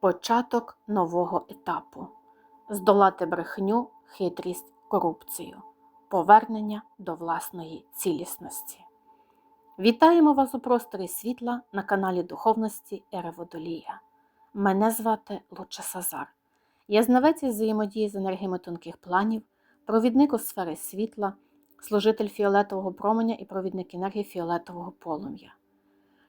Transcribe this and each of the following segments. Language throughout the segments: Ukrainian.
Початок нового етапу. Здолати брехню, хитрість, корупцію. Повернення до власної цілісності. Вітаємо вас у просторі світла на каналі Духовності Ереводолія. Мене звати Луча Сазар. Я знавець із взаємодії з енергіями тонких планів, провідник у сфери світла, служитель фіолетового променя і провідник енергії фіолетового полум'я.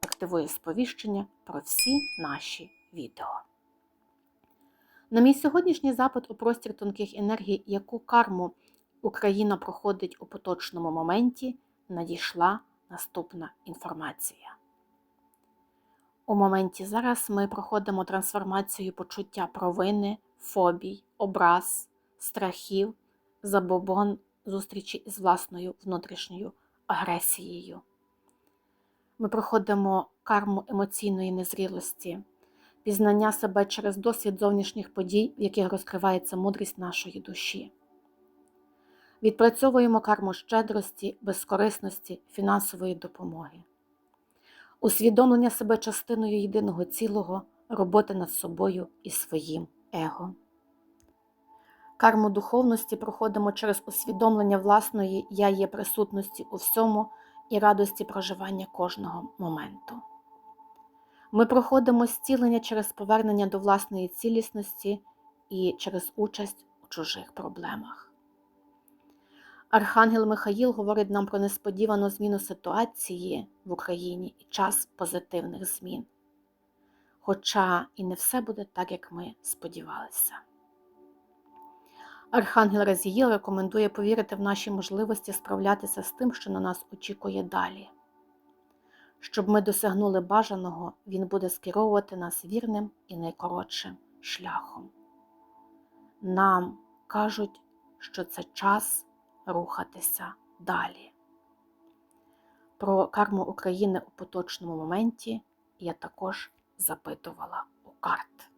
активує сповіщення про всі наші відео. На мій сьогоднішній запит у простір тонких енергій, яку карму Україна проходить у поточному моменті, надійшла наступна інформація. У моменті зараз ми проходимо трансформацію почуття провини, фобій, образ, страхів, забобон зустрічі із власною внутрішньою агресією. Ми проходимо карму емоційної незрілості, пізнання себе через досвід зовнішніх подій, в яких розкривається мудрість нашої душі. Відпрацьовуємо карму щедрості, безкорисності, фінансової допомоги, усвідомлення себе частиною єдиного цілого, роботи над собою і своїм его. Карму духовності проходимо через усвідомлення власної я є присутності у всьому і радості проживання кожного моменту. Ми проходимо зцілення через повернення до власної цілісності і через участь у чужих проблемах. Архангел Михаїл говорить нам про несподівану зміну ситуації в Україні і час позитивних змін. Хоча і не все буде так, як ми сподівалися. Архангел Разіїл рекомендує повірити в наші можливості справлятися з тим, що на нас очікує далі. Щоб ми досягнули бажаного, Він буде скеровувати нас вірним і найкоротшим шляхом. Нам кажуть, що це час рухатися далі. Про карму України у поточному моменті я також запитувала у карт.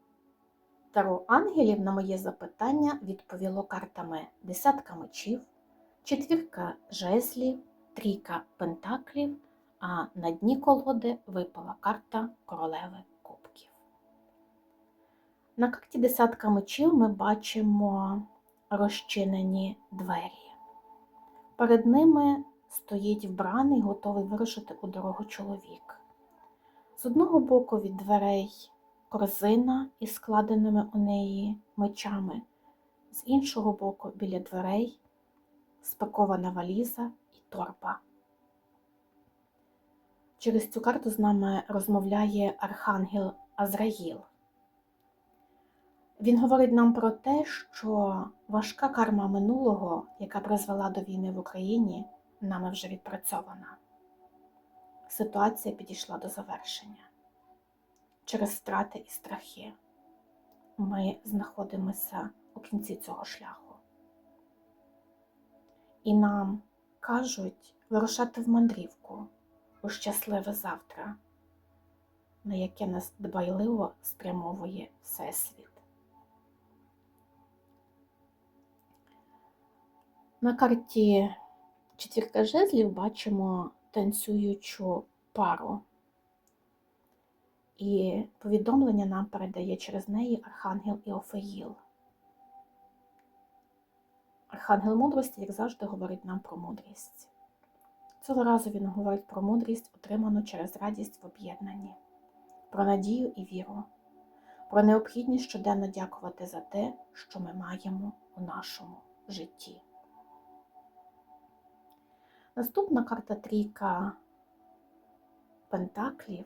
Таро ангелів на моє запитання відповіло картами десятка мечів, четвірка жезлів, трійка пентаклів, а на дні колоди випала карта королеви кубків. На карті десятка мечів ми бачимо розчинені двері. Перед ними стоїть вбраний, готовий вирушити у дорогу чоловік. З одного боку від дверей корзина із складеними у неї мечами, з іншого боку, біля дверей, спакована валіза і торба. Через цю карту з нами розмовляє Архангел Азраїл. Він говорить нам про те, що важка карма минулого, яка призвела до війни в Україні, нами вже відпрацьована. Ситуація підійшла до завершення через страти і страхи. Ми знаходимося у кінці цього шляху. І нам кажуть вирушати в мандрівку у щасливе завтра, на яке нас дбайливо спрямовує Всесвіт. На карті четвірка жезлів бачимо танцюючу пару. І повідомлення нам передає через неї Архангел Іофеїл. Архангел мудрості, як завжди, говорить нам про мудрість. Цього разу він говорить про мудрість, отриману через радість в об'єднанні, про надію і віру, про необхідність щоденно дякувати за те, що ми маємо у нашому житті. Наступна карта трійка Пентаклів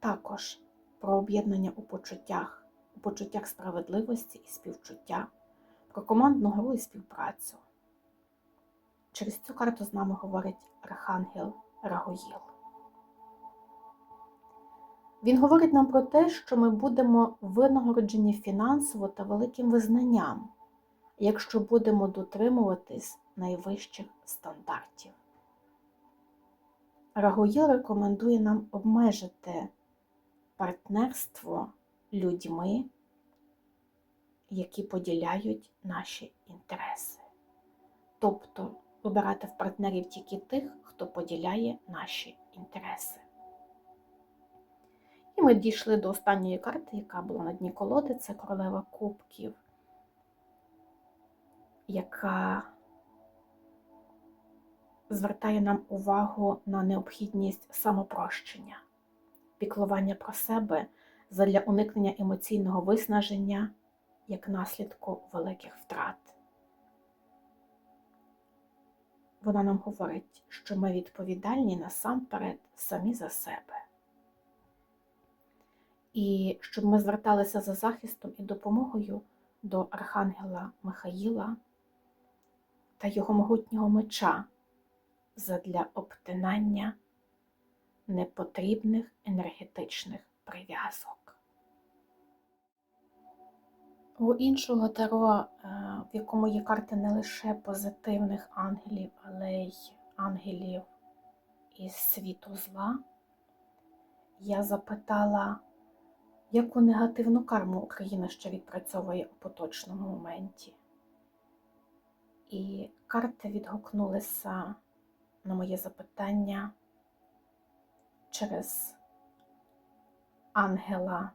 також про об'єднання у почуттях, у почуттях справедливості і співчуття, про командну гру і співпрацю. Через цю карту з нами говорить Архангел Рагоїл. Він говорить нам про те, що ми будемо винагороджені фінансово та великим визнанням, якщо будемо дотримуватись найвищих стандартів. Рагуїл рекомендує нам обмежити партнерство людьми, які поділяють наші інтереси. Тобто вибирати в партнерів тільки тих, хто поділяє наші інтереси. І ми дійшли до останньої карти, яка була на дні колоди, це королева кубків, яка звертає нам увагу на необхідність самопрощення, піклування про себе задля уникнення емоційного виснаження як наслідку великих втрат. Вона нам говорить, що ми відповідальні насамперед самі за себе. І щоб ми зверталися за захистом і допомогою до Архангела Михаїла та його могутнього меча задля обтинання непотрібних енергетичних прив'язок. У іншого таро, е, в якому є карти не лише позитивних ангелів, але й ангелів із світу зла, я запитала, яку негативну карму Україна ще відпрацьовує у поточному моменті. І карти відгукнулися на моє запитання через ангела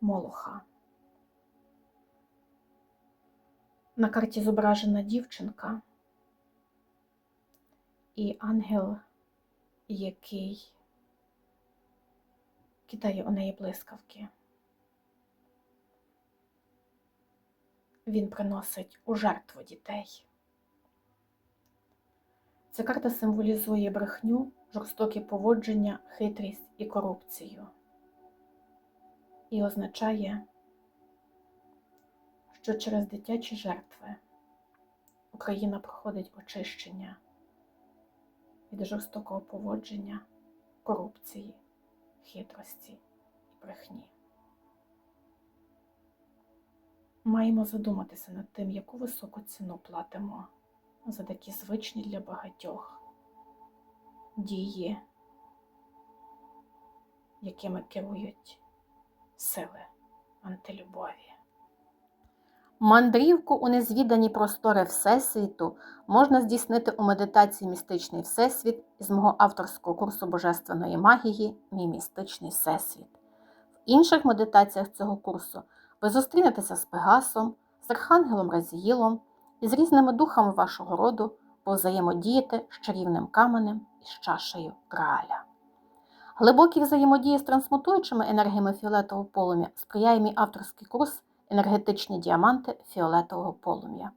Молоха. На карті зображена дівчинка і ангел, який кидає у неї блискавки. Він приносить у жертву дітей. Ця карта символізує брехню, жорстоке поводження, хитрість і корупцію. І означає, що через дитячі жертви Україна проходить очищення від жорстокого поводження, корупції, хитрості і брехні. Маємо задуматися над тим, яку високу ціну платимо за такі звичні для багатьох дії, якими керують сили антилюбові. Мандрівку у незвідані простори Всесвіту можна здійснити у медитації Містичний Всесвіт із мого авторського курсу Божественної магії Мій містичний Всесвіт. В інших медитаціях цього курсу ви зустрінетеся з Пегасом, з Архангелом Разіїлом і з різними духами вашого роду повзаємодіяти з чарівним каменем і з чашею Грааля. Глибокі взаємодії з трансмутуючими енергіями фіолетового полум'я сприяє мій авторський курс енергетичні діаманти фіолетового полум'я.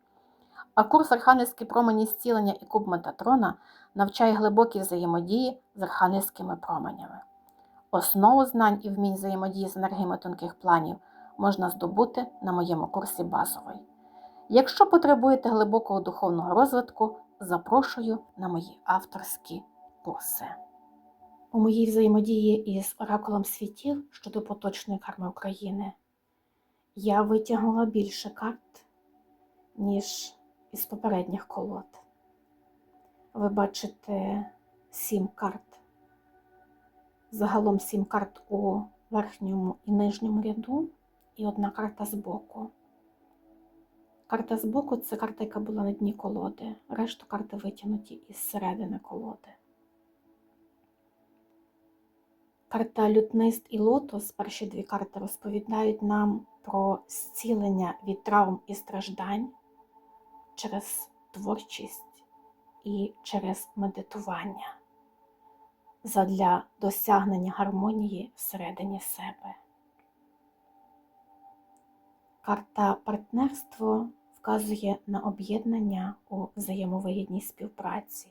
А курс Архангельські промені зцілення і куб Метатрона навчає глибокі взаємодії з архангельськими променями. Основу знань і вмінь взаємодії з енергіями тонких планів можна здобути на моєму курсі базовий. Якщо потребуєте глибокого духовного розвитку, запрошую на мої авторські курси. У моїй взаємодії із оракулом світів щодо поточної карми України я витягнула більше карт, ніж із попередніх колод. Ви бачите сім карт. Загалом сім карт у верхньому і нижньому ряду, і одна карта збоку. Карта збоку це карта, яка була на дні колоди. Решту карти витягнуті із середини колоди. Карта Лютнист і Лотос, перші дві карти розповідають нам про зцілення від травм і страждань через творчість і через медитування задля досягнення гармонії всередині себе. Карта партнерство вказує на об'єднання у взаємовигідній співпраці.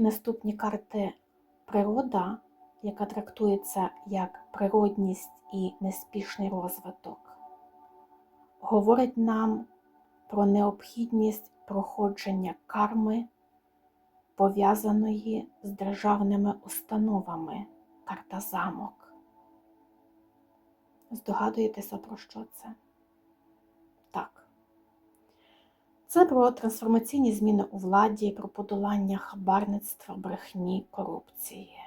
Наступні карти природа, яка трактується як природність і неспішний розвиток, говорить нам про необхідність проходження карми пов'язаної з державними установами карта замок. Здогадуєтеся, про що це? Це про трансформаційні зміни у владі, про подолання хабарництва, брехні, корупції,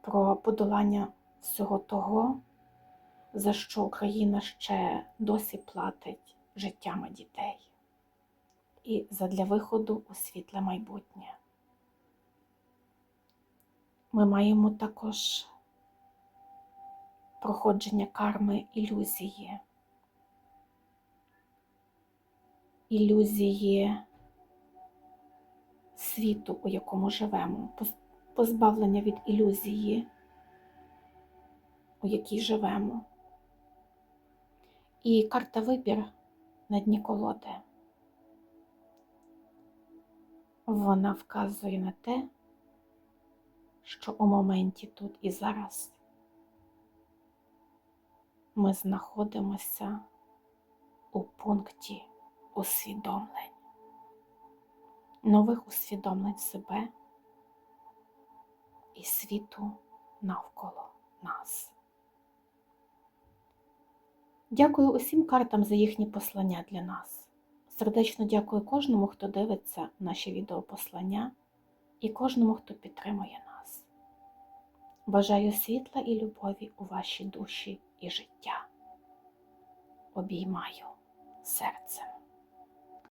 про подолання всього того, за що Україна ще досі платить життями дітей, і задля виходу у світле майбутнє. Ми маємо також проходження карми ілюзії. Ілюзії світу, у якому живемо, позбавлення від ілюзії, у якій живемо. І карта вибір на дні колоди. Вона вказує на те, що у моменті тут і зараз ми знаходимося у пункті усвідомлень, нових усвідомлень себе і світу навколо нас. Дякую усім картам за їхні послання для нас. Сердечно дякую кожному, хто дивиться наші відеопослання і кожному, хто підтримує нас. Бажаю світла і любові у вашій душі і життя. Обіймаю серцем.